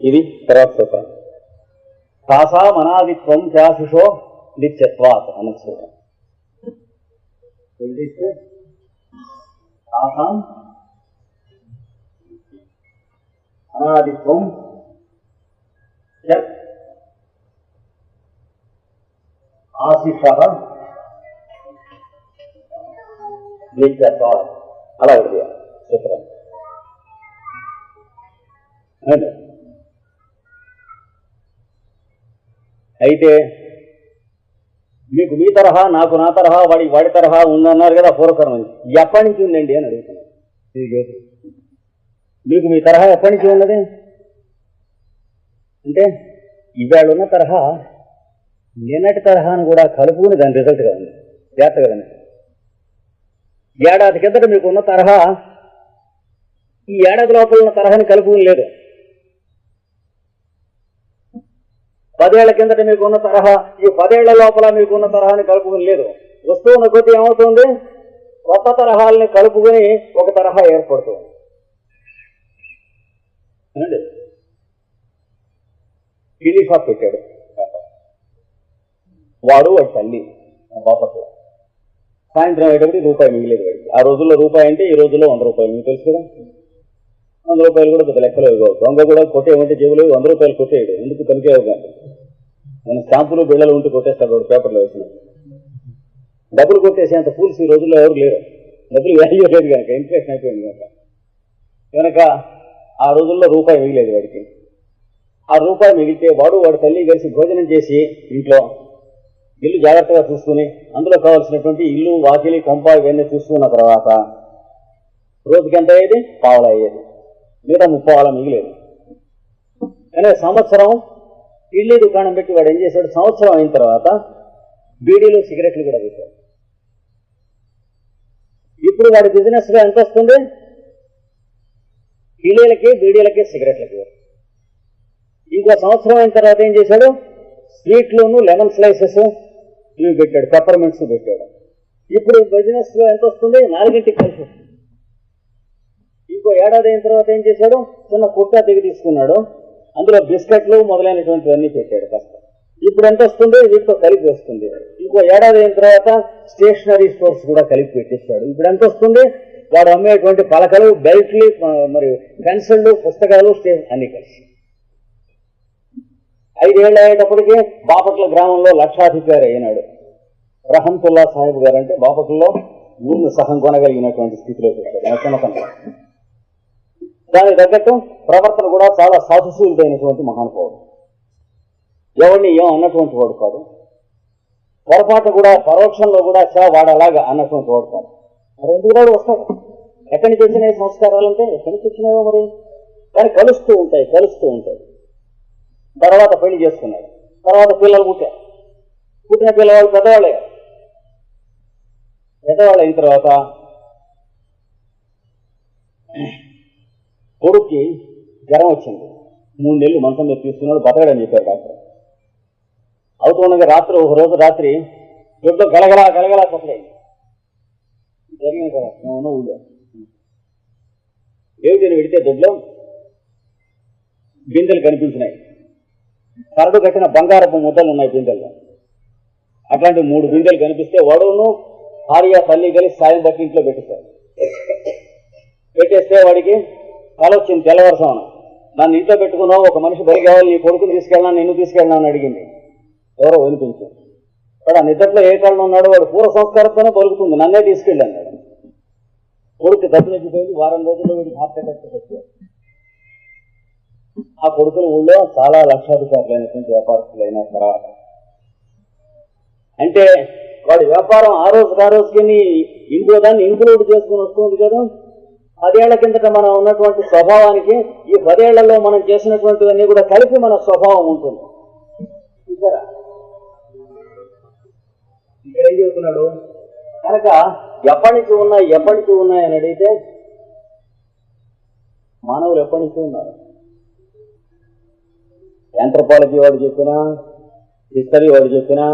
ఇది తర్వాత సూత్రం తాసా మనాదిత్వం చాశిషో నిత్యత్వాత్ అన్న సూత్రం తాసాం అనాదిత్వం ఆశిష నిత్యత్వాత్. అలా ఉంది సూత్రం అయితే మీకు మీ తరహా నాకు నా తరహా వాడి వాడి తరహా ఉందన్నారు కదా పూర్వకరం ఎప్పటి నుంచి ఉందండి అని అడుగుతున్నాను. మీకు మీ తరహా ఎప్పటి నుంచి ఉన్నది? అంటే ఇవాళ ఉన్న తరహా నిన్నటి తరహాను కూడా కలుపుకుని దాని రిజల్ట్గా ఉంది. జాగ్రత్త కదండి ఏడాది కిందట మీకు ఉన్న తరహా ఈ ఏడాది లోపల ఉన్న తరహాని కలుపుకుని లేదు. పదేళ్ళ కిందట మీకున్న తరహా ఈ పదేళ్ళ లోపల మీకున్న తరహాని కలుపుకుని లేదు. వస్తువున్న కొద్ది ఏమవుతుంది? కొత్త తరహాలని కలుపుకుని ఒక తరహా ఏర్పడుతుంది. ఏమండి? కిల్లీ షాప్ పెట్టాడు. వాడు వాడి తల్లి బాపట్ల. సాయంత్రం అయ్యేటప్పుడు రూపాయి మిగిలేదు వాడికి. ఆ రోజుల్లో రూపాయి అంటే ఈ రోజుల్లో వంద రూపాయలు. మీకు తెలుసు కదా? వంద రూపాయలు కూడా పెద్ద లెక్కలో ఇవ్వవు దొంగ కూడా కొట్టేయమంటే జేబులో వంద రూపాయలు కొట్టేయడు. ఎందుకు తనిఖీ అవ్వగానే నేను స్టాంపులు బిళ్ళలు ఉంటే కొట్టేస్తాడు వాడు పేపర్లో వేసిన. డబ్బులు కొట్టేసేంత ఫూల్స్ ఈ రోజుల్లో ఎవరు లేరు. డబ్బులు వాల్యూ లేదు కనుక ఇన్ఫ్లేషన్ అయిపోయింది కనుక. కనుక ఆ రోజుల్లో రూపాయి మిగిలేదు వాడికి. ఆ రూపాయి మిగిలితే వాడు వాడు తల్లి కలిసి భోజనం చేసి ఇంట్లో ఇల్లు జాగ్రత్తగా చూసుకుని అందులో కావాల్సినటువంటి ఇల్లు వాకిలి కొంప ఇవన్నీ చూసుకున్న తర్వాత రోజుకి ఎంత అయ్యేది? పావులు అయ్యేది. మిగతా ముప్పావల మిగిలేదు. కానీ సంవత్సరం ఇడ్లీ దుకాణం పెట్టి వాడు ఏం చేశాడు? సంవత్సరం అయిన తర్వాత బీడీలు సిగరెట్లు కూడా పెట్టాడు. ఇప్పుడు వాడి బిజినెస్లో ఎంత వస్తుంది? ఇడ్లీలకి బీడీలకి సిగరెట్లకి. ఇంకో సంవత్సరం అయిన తర్వాత ఏం చేశాడు? స్వీట్లును లెమన్ స్లైసెస్ ఇవి పెట్టాడు పెప్పర్మెంట్స్ పెట్టాడు. ఇప్పుడు బిజినెస్లో ఎంత వస్తుంది? నాలుగింటికి కలిసి వస్తుంది. ఇంకో ఏడాది అయిన తర్వాత ఏం చేశాడు? చిన్న కుర్తా దిగి తీసుకున్నాడు. అందులో బిస్కెట్లు మొదలైనటువంటివన్నీ పెట్టాడు కాస్త ఇప్పుడు ఎంత వస్తుంది? వీటితో కలిపి వస్తుంది. ఇంకో ఏడాది అయిన తర్వాత స్టేషనరీ స్టోర్స్ కూడా కలిపి పెట్టిస్తాడు. ఇప్పుడు ఎంత వస్తుంది? వాడు అమ్మేటువంటి పలకలు బెల్ట్లు మరియు మరి పెన్సిళ్ళు పుస్తకాలు స్టేషన్ అన్ని కలిసి. ఐదేళ్ళు అయ్యేటప్పటికి బాపట్ల గ్రామంలో లక్షాధికారి అయినాడు. రహంతుల్లా సాహెబ్ గారు అంటే బాపట్లలో ముందు సహం కొనగలిగినటువంటి స్థితిలోకి వచ్చాడు. దానికి తగ్గట్టు ప్రవర్తన కూడా చాలా సాధుశీలుడైనటువంటి మహానుభావుడు. ఎవరిని ఏం అన్నటువంటి వాడు కాదు పొరపాటు కూడా పరోక్షంలో కూడా చా వాడలాగా అన్నటువంటి వాడు కాదు మరి ఎందుకు రాడు వస్తాడు ఎక్కడి నుంచి వచ్చినాయి సంస్కారాలు అంటే ఎక్కడి నుంచి వచ్చినాయో మరి? కానీ కలుస్తూ ఉంటాయి కలుస్తూ ఉంటాయి. తర్వాత పెళ్ళి చేసుకున్నాడు తర్వాత పిల్లలు పుట్టారు. పుట్టిన పిల్లవాళ్ళు పెద్దవాళ్ళే. పెద్దవాళ్ళు అయిన తర్వాత కొడుక్కి జ్వరం వచ్చింది. మూడు నెలలు మంచం మీద తీసుకున్నాడు బతకడని చెప్పారు డాక్టర్. అవుతుండగా రాత్రి ఒక రోజు రాత్రి యుద్ధం గలగల గలగల కొట్టలేదు. జరిగింది కదా మేము ఉన్న ఊళ్ళో. దేవుడిని విడితే దొడ్లో బిందెలు కనిపించినాయి. కరడు కట్టిన బంగారపు ముద్దలు ఉన్నాయి బిందెల్లో. అట్లాంటి మూడు బిందెలు కనిపిస్తే వడును భార్య తల్లి కలిసి సాయం బట్టి ఇంట్లో పెట్టేశారు. పెట్టేస్తే వాడికి కల వచ్చింది తెల్లవారుసాను నన్ను ఇంట్లో పెట్టుకున్నావు ఒక మనిషి బయట కావాలి నీ కొడుకుని తీసుకెళ్ళినా నిన్ను తీసుకెళ్ళినా అని అడిగింది. ఎవరో వినిపించింది వాడు ఆ నిద్రలో ఏ కాలంలో ఉన్నాడు వాడు పూర్వ సంస్కారంతోనే పలుకుతుంది నన్నే తీసుకెళ్ళాను. కొడుకు దెబ్బతిపోయింది వారం రోజుల్లో వీడికి హార్ట్ అటాక్ వచ్చాడు. ఆ కొడుకుల ఊళ్ళో చాలా లక్షాధికారులైనటువంటి వ్యాపారస్తులైన తర్వాత అంటే వాడి వ్యాపారం ఆ రోజు ఆ రోజుకి ఇంకో దాన్ని ఇంక్లూడ్ చేసుకుని వస్తుంది కదా. పదేళ్ళ కిందట మనం ఉన్నటువంటి స్వభావానికి ఈ పదేళ్ళలో మనం చేసినటువంటివన్నీ కూడా కలిపి మన స్వభావం ఉంటుంది. చూసారా? ఇక్కడ ఏం చెబుతున్నాడు? కనుక ఎప్పటి నుంచి ఉన్నాయి ఎప్పటి నుంచి ఉన్నాయి అని అడిగితే మానవులు ఎప్పటి నుంచి ఉన్నారు. యాంథ్రపాలజీ వాడు చెప్పినా హిస్టరీ వాడు చెప్పినా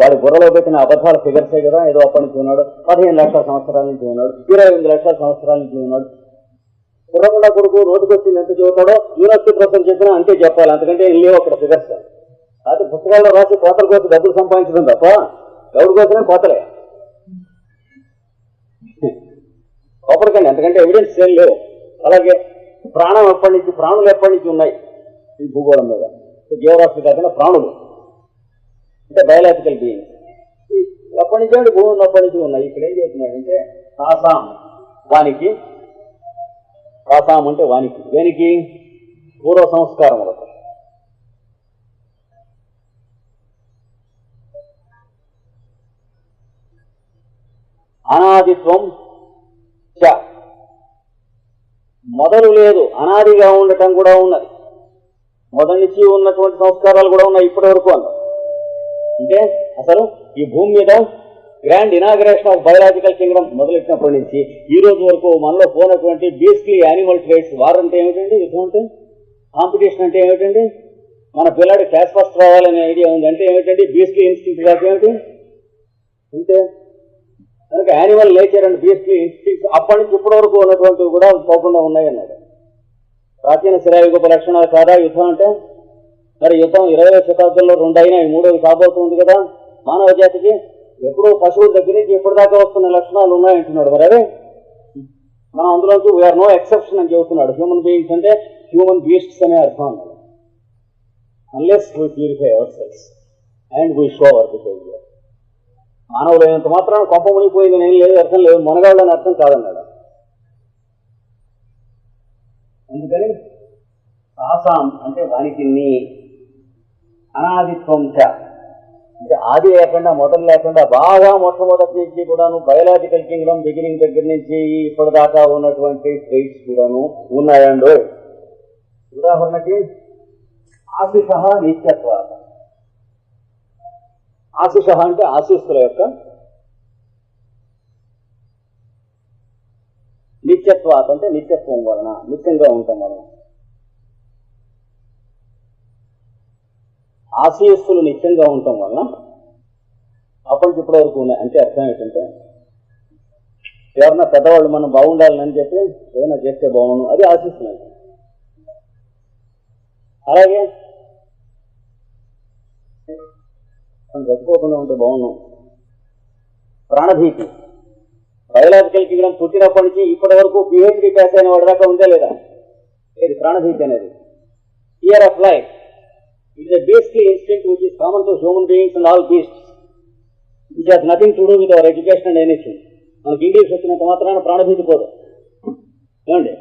వాడి బుర్రలో పెట్టిన అబద్ధాల ఫిగర్సే కదా ఏదో అప్పటి నుంచి ఉన్నాడు పదిహేను లక్షల సంవత్సరాల నుంచి ఉన్నాడు ఇరవై ఎనిమిది లక్షల సంవత్సరాల నుంచి ఉన్నాడు కుర్రకుండా కొడుకు రోడ్డుకు వచ్చింది ఎంత చదువుతాడో యూనివర్సిటీ ప్రొఫెసర్ చెప్పినా అంతే చెప్పాలి అంతకంటే ఏం లేవు అక్కడ ఫిగర్స్ అయితే పుస్తకాల్లో రాసి కోతల కోసం డబ్బులు సంపాదించడం తప్ప ఎవరి కోసమే కోతలే. లోపలికండి అంతకంటే ఎవిడెన్స్ ఏం లేవు. అలాగే ప్రాణం ఎప్పటి నుంచి ప్రాణులు ఎప్పటి నుంచి ఉన్నాయి? ఈ భూగోళం మీద. జీవరాశులు కాకుండా ప్రాణులు. అంటే బయలాజికల్ బీయింగ్స్ ఎప్పటి నుంచి భూమి ఉన్నప్పటి నుంచి ఉన్నాయి. ఇక్కడ ఏం చెప్తున్నాడంటే ఆసాం వానికి ఆసాం అంటే వానికి. దేనికి? పూర్వ సంస్కారం అనాదిత్వం చ. మొదలు లేదు. అనాదిగా ఉండటం కూడా ఉన్నది. మొదటి నుంచి ఉన్నటువంటి సంస్కారాలు కూడా ఉన్నాయి ఇప్పటి వరకు అన్నారు అంటే అసలు ఈ భూమి మీద grand inauguration of biological kingdom మొదలెట్టినప్పటి నుంచి ఈ రోజు వరకు మనలో పోనటువంటి బేసిక్లీ యానిమల్ ట్రేడ్స్ వార్ అంటే ఏమిటండి? యుద్ధం అంటే? కాంపిటీషన్ అంటే ఏమిటండి? మన పిల్లాడు క్లాస్ ఫస్ట్ రావాలనే ఐడియా ఉంది అంటే ఏమిటండి? బీఎస్లీ ఇన్స్టిట్యూట్ కాక ఏమిటి? అంతే కనుక animal nature and beastly instinct అప్పటి నుంచి ఇప్పటి వరకు ఉన్నటువంటివి కూడా పోకుండా ఉన్నాయన్నాడు. ప్రాచీన శిరాయుగ లక్షణాలు కాదా? యుద్ధం అంటే? మరి యుద్ధం ఇరవై శతాబ్దంలో రెండు అయినాయి మూడోది కాబోతుంది కదా మానవ జాతికి. ఎప్పుడూ పశువుల దగ్గర నుంచి ఎప్పటిదాకా వస్తున్న లక్షణాలు ఉన్నాయంటున్నాడు మరి అదే మనం అందులోంచి వీఆర్ నో ఎక్సెప్షన్ అని చెబుతున్నాడు. హ్యూమన్ బీయింగ్స్ అంటే హ్యూమన్ బీస్ట్స్ అనే అర్థం అన్నాడు unless we purify our cells and we show our behaviour మానవులు అయినంత మాత్రం కొంప మునిగిపోయింది నేను లేదు అర్థం లేదు. మునగాళ్ళు అని అర్థం కాదన్నాడు. అందుకని సాసాం అంటే వానికి నీ అనాదిత్వం చ అంటే ఆది లేకుండా మొదలు లేకుండా బాగా మొట్టమొదటి నుంచి కూడాను బయలాజికల్ కింగ్డమ్ బిగినింగ్ దగ్గర నుంచి ఇప్పటిదాకా ఉన్నటువంటి స్టేట్స్ కూడాను ఉన్నాయండు. ఉదాహరణకి ఆశిష నిత్యత్వ. ఆశిష అంటే ఆశిస్తుల యొక్క నిత్యత్వాత అంటే నిత్యత్వం వలన నిత్యంగా ఉంటాం వలన ఆశయస్సులు నిత్యంగా ఉండటం వలన అప్పటికి ఇప్పటి వరకు ఉన్నాయి. అంటే అర్థం ఏంటంటే ఎవరన్నా పెద్దవాళ్ళు మనం బాగుండాలని చెప్పి ఏదైనా చేస్తే బాగుండు అది ఆశిస్తున్నాయి అలాగే మనం చచ్చిపోకుండా ఉంటే బాగున్నాం ప్రాణభీతి. బయలాజికల్ కింగ్డమ్ పుట్టినప్పటి నుంచి ఇప్పటి వరకు పిహెచ్డి ప్యాస్ అయిన వాడి దాకా ఉందే లేదా? ఇది ప్రాణభీతి అనేది. Fear of life it is basic instinct which is common to human beings and all beasts which has nothing to do with our education and anything మనకి ఇంగ్లీష్ వచ్చినంత మాత్రాన ప్రాణభీతి పోదు. ఏమండి?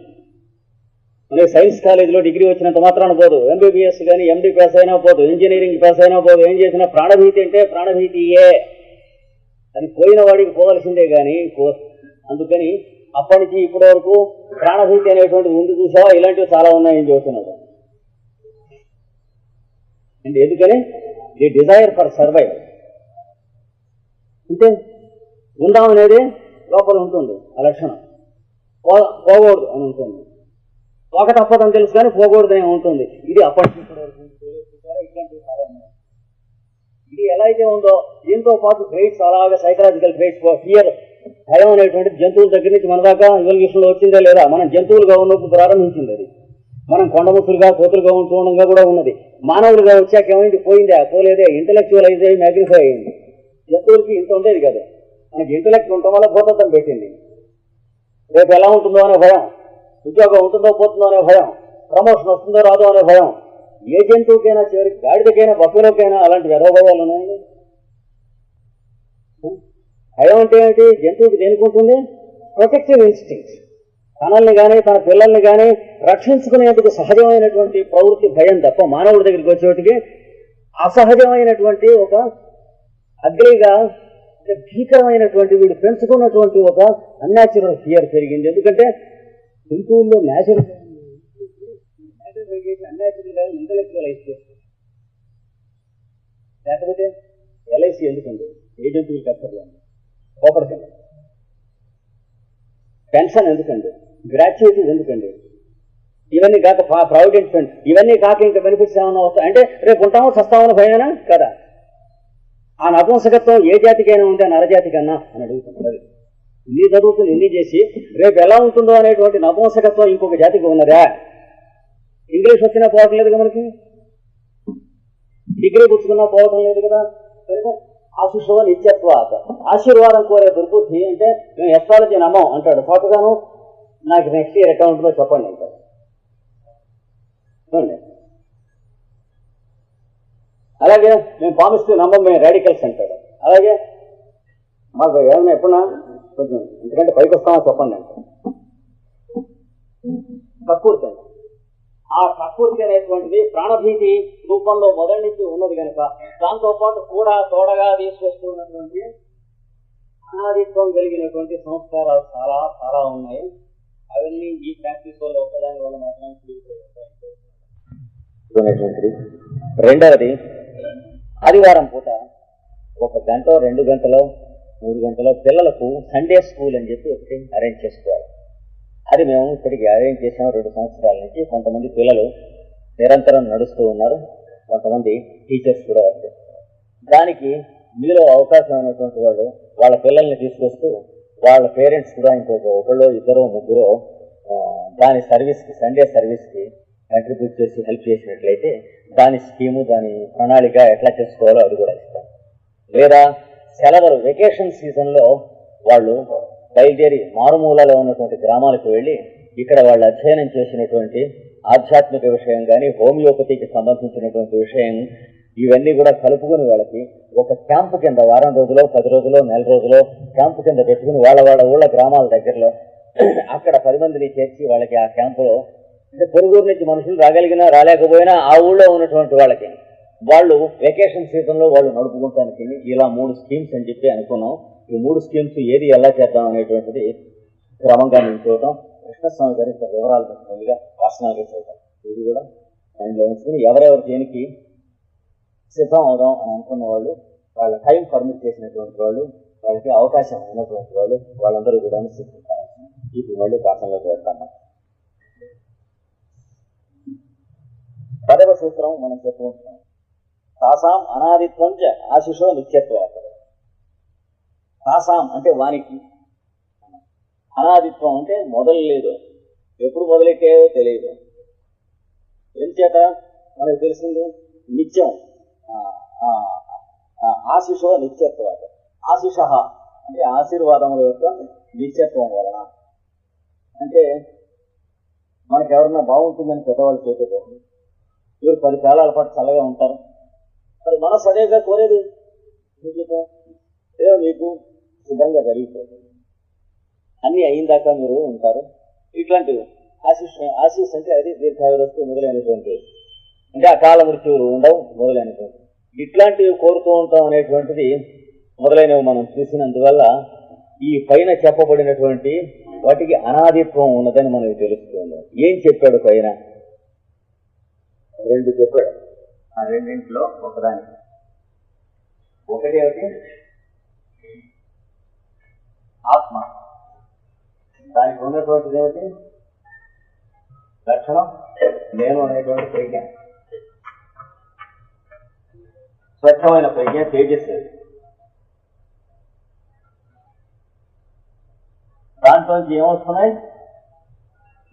మనకి సైన్స్ కాలేజీలో డిగ్రీ వచ్చినంత మాత్రాన పోదు. ఎంబీబీఎస్ కానీ ఎండి పాస్ అయినా పోదు. ఇంజనీరింగ్ పాస్ అయినా పోదు. ఏం చేసినా ప్రాణభీతి అంటే ప్రాణభీతియే. అది పోయిన వాడికి పోవలసిందే కానీ అందుకని అప్పటి నుంచి ఇప్పటి వరకు ప్రాణభీతి అనేటువంటిది ముందు చూసావా? ఇలాంటివి చాలా ఉన్నాయని చెబుతున్నాడు. అండ్ ఎందుకని? ది డిజైర్ ఫర్ సర్వైవ్ అంటే ఉందాం అనేది లోపల ఉంటుంది ఆ లక్షణం. పో- పోకూడదు అని ఉంటుంది. పోక తప్పదని తెలుసు కానీ పోకూడదని ఉంటుంది. ఇది అప్పటి ఇది ఎలా అయితే ఉందో దీంతో పాటు ట్రైట్స్ అలాగే సైకలాజికల్ ట్రైట్స్ ఫియర్ భయం అనేటువంటి జంతువుల దగ్గర నుంచి మన దాకా ఇవల్యూషన్లో వచ్చిందా లేదా? మనం జంతువులుగా ఉన్నప్పుడు ప్రారంభించింది అది. మనం కొండముక్కులుగా కోతులుగా ఉంటూ ఉండగా కూడా ఉన్నది. మానవులుగా వచ్చాక ఏమైంది? పోయిందా. పోలేదే. ఇంటలెక్చువలైజ్ అయ్యి మ్యాగ్నిఫై అయింది. జంతువులకి ఇంత ఉండేది కదా. మనకి ఇంటలెక్ట్ ఉండటం వల్ల భూతత్వం పెట్టింది. రేపు ఎలా ఉంటుందో అనే భయం. ఉద్యోగం ఉంటుందో పోతుందో అనే భయం. ప్రమోషన్ వస్తుందో రాదో అనే భయం. ఏ జంతువుకైనా చివరికి గాడిదకైనా బఫెలోకైనా అలాంటి వ్యధోభయాలు ఉన్నాయండి భయం అంటే ఏంటి జంతువుకి దేనికి ఉంటుంది? ప్రొటెక్టివ్ ఇన్స్టింక్ట్ తనల్ని కానీ తన పిల్లల్ని కానీ రక్షించుకునేందుకు సహజమైనటువంటి ప్రవృత్తి భయం తప్ప మానవుడి దగ్గరికి వచ్చేటికి అసహజమైనటువంటి ఒక అగ్రిగా అంటే భీకరమైనటువంటి వీడు పెంచుకున్నటువంటి ఒక అన్యాచురల్ ఫియర్ పెరిగింది. ఎందుకంటే జంతువుల్లో న్యాచురల్ అన్యాచురల్ ఇంటలెక్చువలైజ్ చేస్తుంది లేకపోతే ఎల్ఐసి ఎందుకండి ఏ జంతువులు కోపడకండి. పెన్షన్ ఎందుకండి? గ్రాట్యుయేటీస్ ఎందుకండి? ఇవన్నీ కాక ప్రావిడెంట్ ఫండ్ ఇవన్నీ కాక ఇంకా బెనిఫిట్స్ ఏమైనా వస్తాయి? అంటే రేపు ఉంటామో? సస్తామని భయమేనా? కదా. ఆ నపుంసకత్వం ఏ జాతికైనా ఉంటే నరజాతి కన్నా అని అడుగుతున్నది ఇన్ని చదువుకుని ఇన్ని చేసి రేపు ఎలా ఉంటుందో అనేటువంటి నపంసకత్వం ఇంకొక జాతికి ఉన్నదా? ఇంగ్లీష్ వచ్చినా పోవటం లేదు కదా మనకి? డిగ్రీ పుచ్చుకున్నా పోవటం లేదు కదా? కనుక ఆశిషో నిత్యత్వ ఆశీర్వాదం కోరే దుర్బుద్ధి అంటే మేము ఎస్ట్రాలజీ నమ్మం అంటాడు. పాటుగాను నాకు నెక్స్ట్ ఇయర్ అకౌంట్లో చెప్పండి అంటారు అలాగే మేము పామిస్తూ నమ్మం మేము రాడికల్స్ అంటాడు అలాగే మాకు ఏమైనా ఎప్పుడన్నా కొంచెం ఎందుకంటే పైకి వస్తామో చెప్పండి అంటారు కక్కుర్తి ఆ ప్రకృతి అనేటువంటిది ప్రాణభీతి రూపంలో మొదటి నుంచి ఉన్నది కనుక దాంతో పాటు కూడా తోడగా తీసుకొస్తున్నటువంటి అనాదిత్వం కలిగినటువంటి సంస్కారాలు చాలా చాలా ఉన్నాయి. అవన్నీ ఈ ప్రాక్టీస్ వల్ల ఒక్కదాని వల్ల మాత్రమే రెండవది ఆదివారం పూట ఒక గంట రెండు గంటలో మూడు గంటలో పిల్లలకు సండే స్కూల్ అని చెప్పి ఒకటి అరేంజ్ చేసుకోవాలి. అది మేము ఇప్పటికి అరేంజ్ చేసాము రెండు సంవత్సరాల నుంచి. కొంతమంది పిల్లలు నిరంతరం నడుస్తూ ఉన్నారు. కొంతమంది టీచర్స్ కూడా వర్తిస్తున్నారు దానికి మీలో అవకాశం ఉన్నటువంటి వాళ్ళు వాళ్ళ పిల్లల్ని తీసుకొస్తూ వాళ్ళ పేరెంట్స్ కూడా ఇంకొక ఒకళ్ళు ఇద్దరు ముగ్గురు దాని సర్వీస్కి సండే సర్వీస్కి కంట్రిబ్యూట్ చేసి హెల్ప్ చేసినట్లయితే దాని స్కీము దాని ప్రణాళిక ఎట్లా చేసుకోవాలో అది కూడా ఇస్తాం. లేదా సెలవులు వెకేషన్ సీజన్లో వాళ్ళు బయలుదేరి మారుమూలలో ఉన్నటువంటి గ్రామాలకు వెళ్ళి ఇక్కడ వాళ్ళు అధ్యయనం చేసినటువంటి ఆధ్యాత్మిక విషయం కానీ హోమియోపతికి సంబంధించినటువంటి విషయం ఇవన్నీ కూడా కలుపుకుని వాళ్ళకి ఒక క్యాంపు కింద వారం రోజులో పది రోజులో నెల రోజులో క్యాంపు కింద పెట్టుకుని వాళ్ళ వాళ్ళ ఊళ్ళ గ్రామాల దగ్గరలో అక్కడ పది మందిని చేర్చి వాళ్ళకి ఆ క్యాంపులో అంటే పొరుగురు నుంచి మనుషులు రాగలిగినా రాలేకపోయినా ఆ ఊళ్ళో ఉన్నటువంటి వాళ్ళకి వాళ్ళు వెకేషన్ సీజన్లో వాళ్ళు నడుపుకుంటానికి ఇలా మూడు స్కీమ్స్ అని చెప్పి అనుకున్నాం. ఈ మూడు స్కీమ్స్ ఏది ఎలా చేద్దాం అనేటువంటిది క్రమంగా నేను చూడటం. కృష్ణస్వామి గారి వివరాలు పెట్టినట్టుగా వాసనాలుగా చూడటం ఇది కూడా దానిలో ఉంచుకుని ఎవరెవరు దేనికి సిద్ధం అవుదాం అని అనుకున్న వాళ్ళు వాళ్ళ టైం పర్మిట్ చేసినటువంటి వాళ్ళు వాళ్ళకి అవకాశం ఉన్నటువంటి వాళ్ళు వాళ్ళందరూ కూడా సిద్ధంగా ఇప్పుడు మళ్ళీ పాఠంలో పెడతాము పదవ సూత్రం మనం చెప్పుకుంటున్నాం తాసాం అనాదిత్వం చ ఆశిషో నిత్యత్వ తాసాం అంటే వానికి. అనాదిత్వం అంటే మొదలు లేదు ఎప్పుడు మొదలెట్టాయో తెలియదు. ఎంచేత మనకు తెలిసింది నిత్యం. ఆశిషో నిత్యత్వ ఆశిష అంటే ఆశీర్వాదముల యొక్క నిత్యత్వం వలన. అంటే మనకి ఎవరన్నా బాగుంటుందని పెద్దవాళ్ళు చేతుకోండి వీరు పది కాలాల పాటు చల్లగా ఉంటారు. మరి మనసు అదేగా కోరేది ఏదో మీకు శుభ్రంగా జరిగిపోతుంది అన్నీ అయిందాక మీరు ఉంటారు. ఇట్లాంటివి. ఆశీస్ ఆశీస్ అంటే అది దీర్ఘాయురస్తు మొదలైనటువంటి అంటే అకాల మృత్యువులు ఉండవు మొదలైనటువంటి ఇట్లాంటివి కోరుతూ ఉంటాం అనేటువంటిది మొదలైనవి మనం చూసినందువల్ల ఈ పైన చెప్పబడినటువంటి వాటికి అనాదిత్వం ఉన్నదని మనకు తెలుస్తుంది ఏం చెప్పాడు పైన? రెండు చెప్పాడు. ఆ రెండింటిలో ఒకదానికి ఒకటి ఏమిటి? ఆత్మ. దానికి ఉన్నటువంటిది ఏమిటి? లక్షణం. నేను అనేటువంటి ప్రజ్ఞ. స్వచ్ఛమైన ప్రజ్ఞ తేజస్సు అది. దాంట్లోంచి ఏమొస్తున్నాయి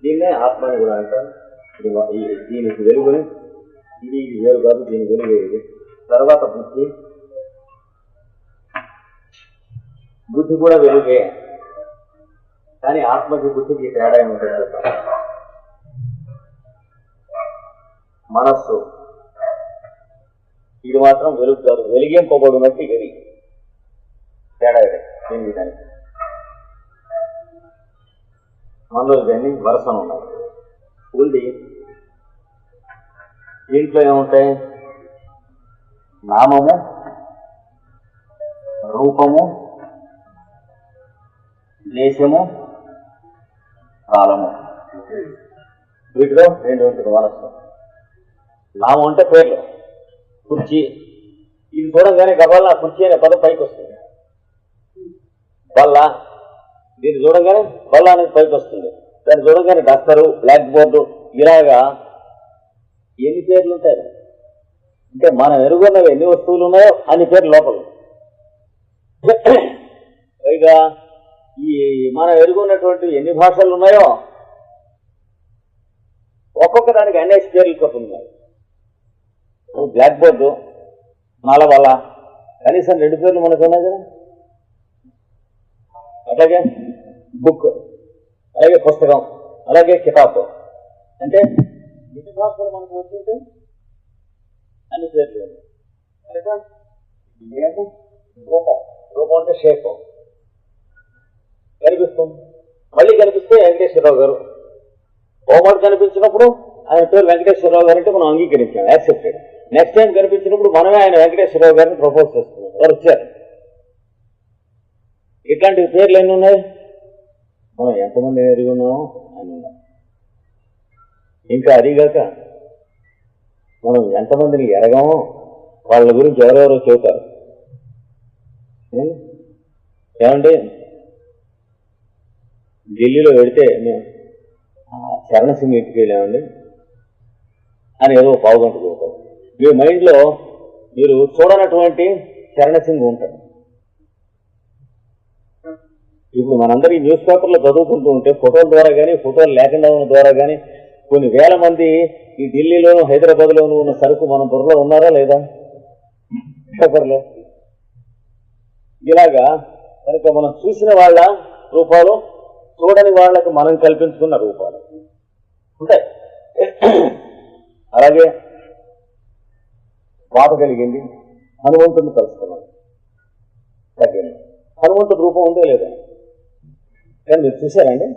దీన్నే ఆత్మని కూడా అంటారు ఇది వా- ఈ- దీనికి వెలుగుని ఇది ఇది వేరు కాదు దీని వెలుగు ఇది తర్వాత బుద్ధి బుద్ధి కూడా వెలుగే కానీ ఆత్మకి బుద్ధికి తేడా ఏమిటంటే మనస్సు ఇది మాత్రం వెలుగు కాదు. వెలిగింపబడినట్టు ఇది. తేడా ఇది. దీనికి దానికి మనలో ఇవన్నీ వరసలు ఉన్నాయి. ఉంది. దీంట్లో ఏముంటాయి నామము రూపము దేశము కాలము. వీటిలో రెండు ఉంటుంది వరసం నామం అంటే పేర్లు. కుర్చీ. ఇది చూడంగానే గబాల కుర్చీ అనే పదం పైకి వస్తుంది. బల్ల. దీన్ని చూడంగానే బల్ల అనేది పైకి వస్తుంది. దాన్ని చూడంగానే డస్టరు బ్లాక్ బోర్డు ఇలాగా ఎన్ని పేర్లు ఉంటాయి? అంటే మనం ఎరుగున్నవి ఎన్ని వస్తువులు ఉన్నాయో అన్ని పేర్లు లోపల. పైగా ఈ మనం ఎరుగున్నటువంటి ఎన్ని భాషలు ఉన్నాయో ఒక్కొక్క దానికి అనేక పేర్లు ఉన్నాయి బ్లాక్ బోర్డు. వల్ల కనీసం రెండు పేర్లు మనకు ఉన్నాయి కదా. అట్లాగే బుక్ అలాగే పుస్తకం అలాగే కితాబ్. అంటే ఎన్ని భాషలు మనకు వచ్చింటే అన్ని పేర్లు. రూపం. రూపం అంటే షేప్. కనిపిస్తుంది. మళ్ళీ కనిపిస్తే వెంకటేశ్వరరావు గారు. హోంవర్క్ కనిపించినప్పుడు ఆయన పేరు వెంకటేశ్వరరావు గారు అంటే మనం అంగీకరించాం. యాక్సెప్టెడ్. నెక్స్ట్ టైం కనిపించినప్పుడు మనమే ఆయన వెంకటేశ్వరరావు గారిని ప్రపోజ్ చేస్తున్నాం. వారు వచ్చారు? ఇట్లాంటి పేర్లు ఎన్ని ఉన్నాయి? మనం ఎంతమంది ఎరుగున్నాం అని ఇంకా అదిగాక మనం ఎంతమందిని ఎరగమో వాళ్ళ గురించి ఎవరెవరో చెబుతారు. ఏమండి? ఢిల్లీలో పెడితే మేము ఆ, సింగ్ ఇంటికి వెళ్ళామండి. అని ఏదో పావుగంట చెబుతారు మీ మైండ్లో మీరు చూడనటువంటి చరణ సింగ్ ఉంటాడు. ఇప్పుడు మనందరి న్యూస్ పేపర్లో చదువుకుంటూ ఉంటే ఫోటోల ద్వారా కానీ ఫోటోలు లేకుండా ఉన్న ద్వారా కానీ కొన్ని వేల మంది ఈ ఢిల్లీలోను హైదరాబాద్లోనూ ఉన్న సరుకు మన బుర్రలో ఉన్నారా లేదా? పేపర్లో. ఇలాగా కనుక మనం చూసిన వాళ్ళ రూపాలు చూడని వాళ్ళకు మనం కల్పించుకున్న రూపాలు. ఉంటాయి. అలాగే బాధ కలిగింది హనుమంతుడిని కలుసుకున్నాం తగ్గింది. హనుమంతుడి రూపం ఉందే లేదా? కానీ మీరు చూశారండి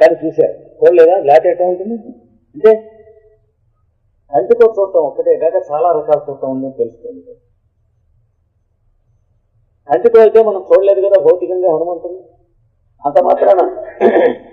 కానీ చూశారు. చూడలేదా లేకపోతే ఎట్లా ఉంటుంది? అంటే కంటితో చూడటం ఒక్కటే కాక చాలా రకాల చూడటం ఉందని తెలుసుకోండి కంటితో అయితే మనం చూడలేదు కదా భౌతికంగా హనుమంతుని అంత మాత్రాన